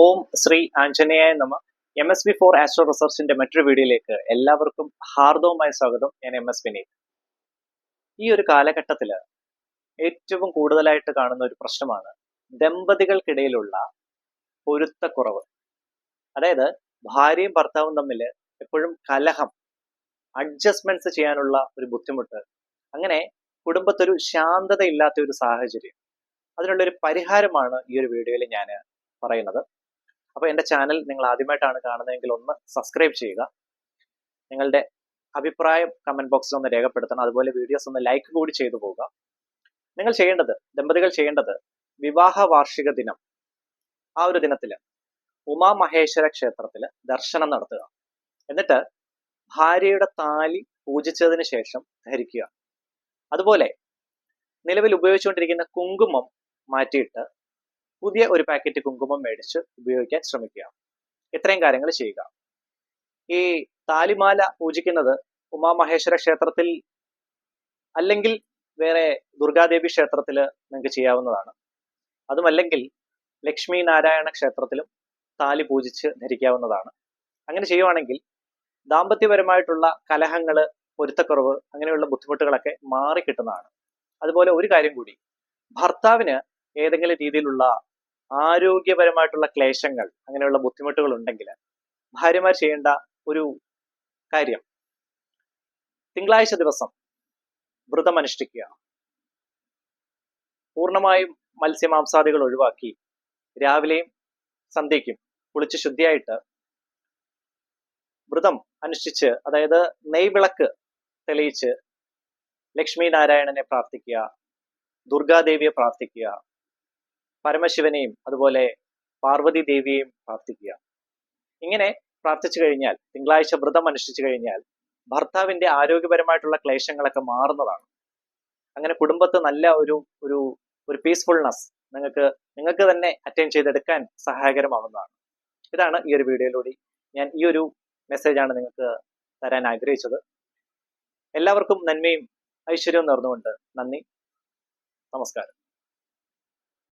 ഓം ശ്രീ ആഞ്ജനേയ നമ. M S B for astro റിസർച്ചിന്റെ മറ്റൊരു വീഡിയോയിലേക്ക് എല്ലാവർക്കും ഹാർദവുമായ സ്വാഗതം. ഞാൻ എം എസ് വിനീത്. ഈ ഒരു കാലഘട്ടത്തിൽ ഏറ്റവും കൂടുതലായിട്ട് കാണുന്ന ഒരു പ്രശ്നമാണ് ദമ്പതികൾക്കിടയിലുള്ള പൊരുത്തക്കുറവ്. അതായത് ഭാര്യയും ഭർത്താവും തമ്മിൽ എപ്പോഴും കലഹം അഡ്ജസ്റ്റ്മെന്റ്സ് ചെയ്യാനുള്ള ഒരു ബുദ്ധിമുട്ട് അങ്ങനെ കുടുംബത്തൊരു ശാന്തതയില്ലാത്ത ഒരു സാഹചര്യം. അതിനുള്ള ഒരു പരിഹാരമാണ് ഈ ഒരു വീഡിയോയിൽ ഞാൻ പറയുന്നത്. അപ്പോൾ എന്റെ ചാനൽ നിങ്ങൾ ആദ്യമായിട്ടാണ് കാണുന്നതെങ്കിൽ ഒന്ന് സബ്സ്ക്രൈബ് ചെയ്യുക. നിങ്ങളുടെ അഭിപ്രായം കമന്റ് ബോക്സിൽ ഒന്ന് രേഖപ്പെടുത്തണം. അതുപോലെ വീഡിയോസ് ഒന്ന് ലൈക്ക് കൂടി ചെയ്തു പോവുക. നിങ്ങൾ ചെയ്യേണ്ടത് ദമ്പതികൾ ചെയ്യേണ്ടത് വിവാഹ വാർഷിക ദിനം. ആ ഒരു ദിനത്തിൽ ഉമാമഹേശ്വര ക്ഷേത്രത്തിൽ ദർശനം നടത്തുക. എന്നിട്ട് ഭാര്യയുടെ താലി പൂജിച്ചതിന് ശേഷം ധരിക്കുക. അതുപോലെ നിലവിൽ ഉപയോഗിച്ചുകൊണ്ടിരിക്കുന്ന കുങ്കുമം മാറ്റിയിട്ട് പുതിയ ഒരു പാക്കറ്റ് കുങ്കുമം മേടിച്ച് ഉപയോഗിക്കാൻ ശ്രമിക്കുക. ഇത്രയും കാര്യങ്ങൾ ചെയ്യുക. ഈ താലിമാല പൂജിക്കുന്നത് ഉമാമഹേശ്വര ക്ഷേത്രത്തിൽ അല്ലെങ്കിൽ വേറെ ദുർഗാദേവി ക്ഷേത്രത്തിൽ നിങ്ങൾക്ക് ചെയ്യാവുന്നതാണ്. അതുമല്ലെങ്കിൽ ലക്ഷ്മി നാരായണ ക്ഷേത്രത്തിലും താലി പൂജിച്ച് ധരിക്കാവുന്നതാണ്. അങ്ങനെ ചെയ്യുവാണെങ്കിൽ ദാമ്പത്യപരമായിട്ടുള്ള കലഹങ്ങൾ പൊരുത്തക്കുറവ് അങ്ങനെയുള്ള ബുദ്ധിമുട്ടുകളൊക്കെ മാറി മാറിക്കിട്ടുന്നതാണ്. അതുപോലെ ഒരു കാര്യം കൂടി. ഭർത്താവിന് ഏതെങ്കിലും രീതിയിലുള്ള ആരോഗ്യപരമായിട്ടുള്ള ക്ലേശങ്ങൾ അങ്ങനെയുള്ള ബുദ്ധിമുട്ടുകൾ ഉണ്ടെങ്കിൽ ഭാര്യമാർ ചെയ്യേണ്ട ഒരു കാര്യം. തിങ്കളാഴ്ച ദിവസം വ്രതം അനുഷ്ഠിക്കുക. പൂർണമായും മത്സ്യമാംസാദികൾ ഒഴിവാക്കി രാവിലെയും സന്ധ്യയ്ക്കും കുളിച്ച് ശുദ്ധിയായിട്ട് വ്രതം അനുഷ്ഠിച്ച് അതായത് നെയ്വിളക്ക് തെളിയിച്ച് ലക്ഷ്മി നാരായണനെ പ്രാർത്ഥിക്കുക ദുർഗാദേവിയെ പ്രാർത്ഥിക്കുക പരമശിവനെയും അതുപോലെ പാർവതി ദേവിയെയും പ്രാർത്ഥിക്കുക. ഇങ്ങനെ പ്രാർത്ഥിച്ചു കഴിഞ്ഞാൽ തിങ്കളാഴ്ച വ്രതം അനുഷ്ഠിച്ചു കഴിഞ്ഞാൽ ഭർത്താവിന്റെ ആരോഗ്യപരമായിട്ടുള്ള ക്ലേശങ്ങളൊക്കെ മാറുന്നതാണ്. അങ്ങനെ കുടുംബത്ത് നല്ല ഒരു ഒരു ഒരു പീസ്ഫുൾനെസ് നിങ്ങൾക്ക് നിങ്ങൾക്ക് തന്നെ അറ്റൈൻ ചെയ്തെടുക്കാൻ സഹായകരമാവുന്നതാണ്. ഇതാണ് ഈ ഒരു വീഡിയോയിലൂടെ ഞാൻ ഈ ഒരു മെസ്സേജാണ് നിങ്ങൾക്ക് തരാൻ ആഗ്രഹിച്ചത്. എല്ലാവർക്കും നന്മയും ഐശ്വര്യവും നേർന്നുകൊണ്ട് നന്ദി. നമസ്കാരം.